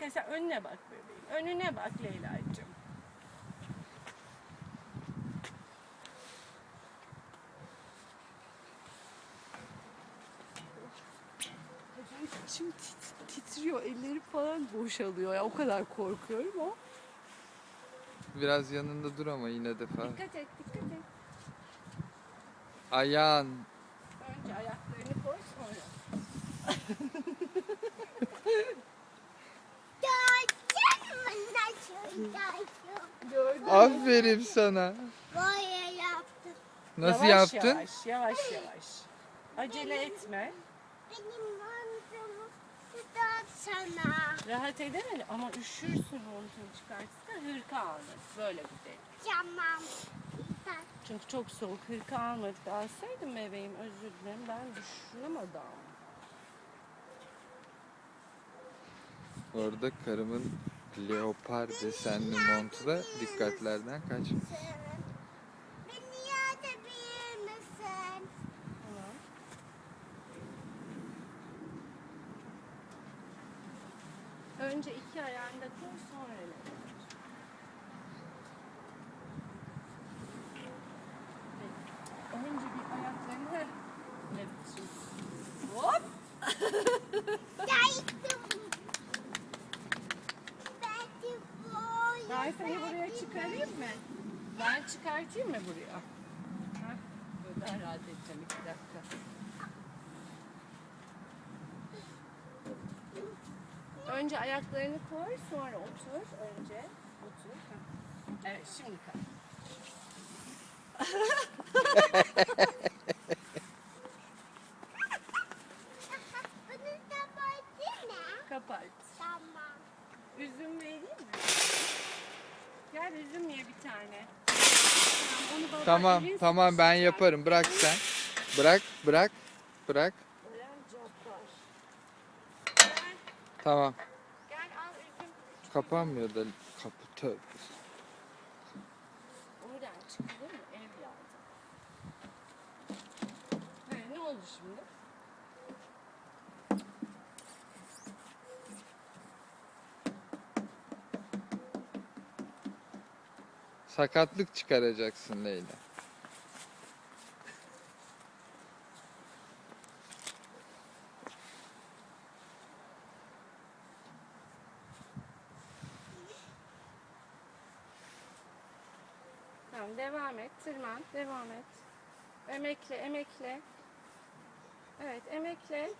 Dikkat sen önüne bak bebeğim. Önüne bak Leyla'cığım. İçim tit- titriyor. Elleri falan boşalıyor. Ya. O kadar korkuyorum o. Biraz yanında dur ama yine de falan. Dikkat et, dikkat et. Ayağın. Önce ayaklarını koy sonra. Gördün mü? Aferin sana. Böyle yaptım. Nasıl yavaş yaptın? Yavaş, yavaş yavaş. Acele etme. Benim mantımu tutar sana. Rahat edemedi ama üşürsün montunu çıkartırsa hırka almak. Böyle bir şey. Tamam. Çünkü çok soğuk hırka almadık. Alsaydım bebeğim özür dilerim. Ben düşünemedim. Orada karımın leopar desenli montu da dikkatlerden? Tamam. Önce iki ayağını da koy sonra öyle. Önce bir ayaklarını Heh. Evet şimdi. Hop. Daydım. Belki böyle. Ben seni buraya çıkarayım mı? Ben çıkartayım mı buraya? Böyle daha rahat edeceğim iki dakika. Önce ayaklarını koy, sonra otur. Önce otur. Evet, şimdi kalk. Bunu da ne? Kapat. Tamam. Üzüm vereyim mi? Gel üzüm ye bir tane. Tamam, onu baba Tamam elin tamam ben yaparım. Bırak sen. Bırak bırak bırak. Gel, Tamam. gel al üzüm. Kapanmıyor da kapı tövbe. Oradan çıkılır mı? Ev lazım. He, ne oldu şimdi? Sakatlık çıkaracaksın Leyla. Tamam devam et. Tırman. Devam et. Emekle, emekle. Evet, emekle.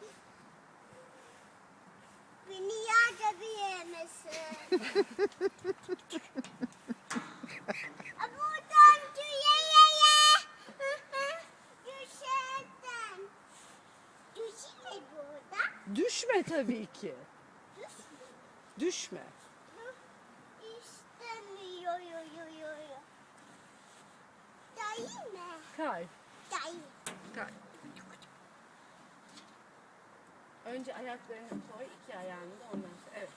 Beni yerde bir misin? Buradan tüyeye. Düşerden. Düşme burada. Düşme tabii ki. Düşme. İstemiyor. Yo, yo, yo, yo. Dayı mı? Kay. Dayı. Kay. Önce ayaklarını koy, iki ayağını da ondan sonra. Evet.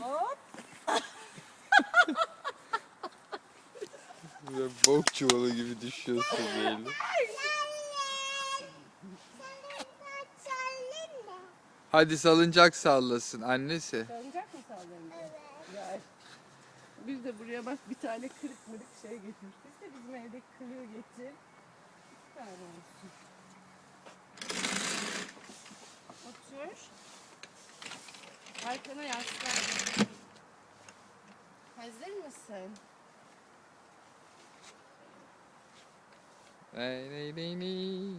Hop. Böyle bok çuvalı gibi düşüyorsun Leyla. Hadi salıncak sallasın annesi. Sarılacak mı sağlarını? Evet. Gel. Biz de buraya bak bir tane kırık mırık şey getirmiştik de bizim evde kırığı getir. Bir tane olsun. Otur. Arkana yaslan. Hazır mısın? Ley ley ley ley.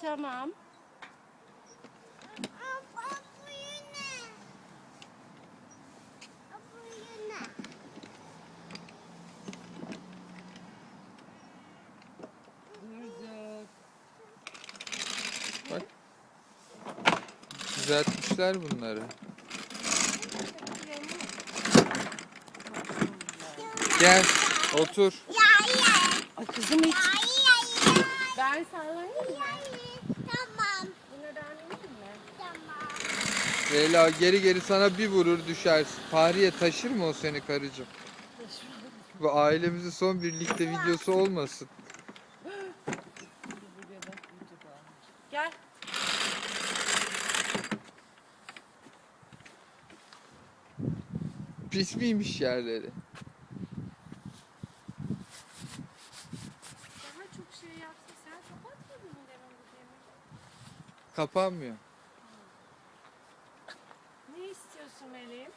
Tamam. Durduk. Düzeltmişler bunları. Gel otur. Ya ya. Ay kızım hiç. Ben sallanayım mı? Tamam. Buna dönmeyeyim mi? Tamam. Leyla geri geri sana bir vurur düşersin. Fahriye taşır mı o seni karıcığım? Bu ailemizin son birlikte videosu olmasın. Gel. Pis miymiş yerleri? Kapanmıyor. Ne istiyorsun Meleğim?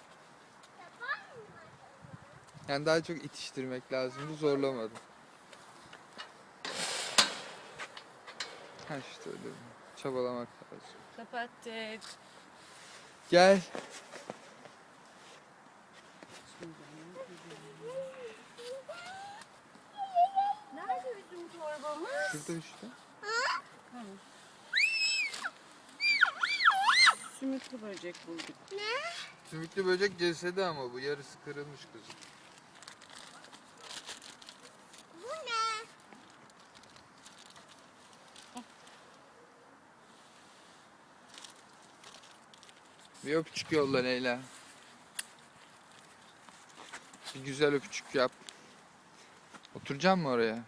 Yani daha çok itiştirmek lazımdı zorlamadım. Ha işte öyle. Çabalamak lazım. Kapattık. Gel. Nerede üzüm torbamız? Şurada işte. Sümüklü böcek bulduk. Sümüklü böcek cesedi ama bu yarısı kırılmış kızım. Bu ne? Bir öpücük yolla Leyla. Bir güzel öpücük yap. Oturacak mı oraya?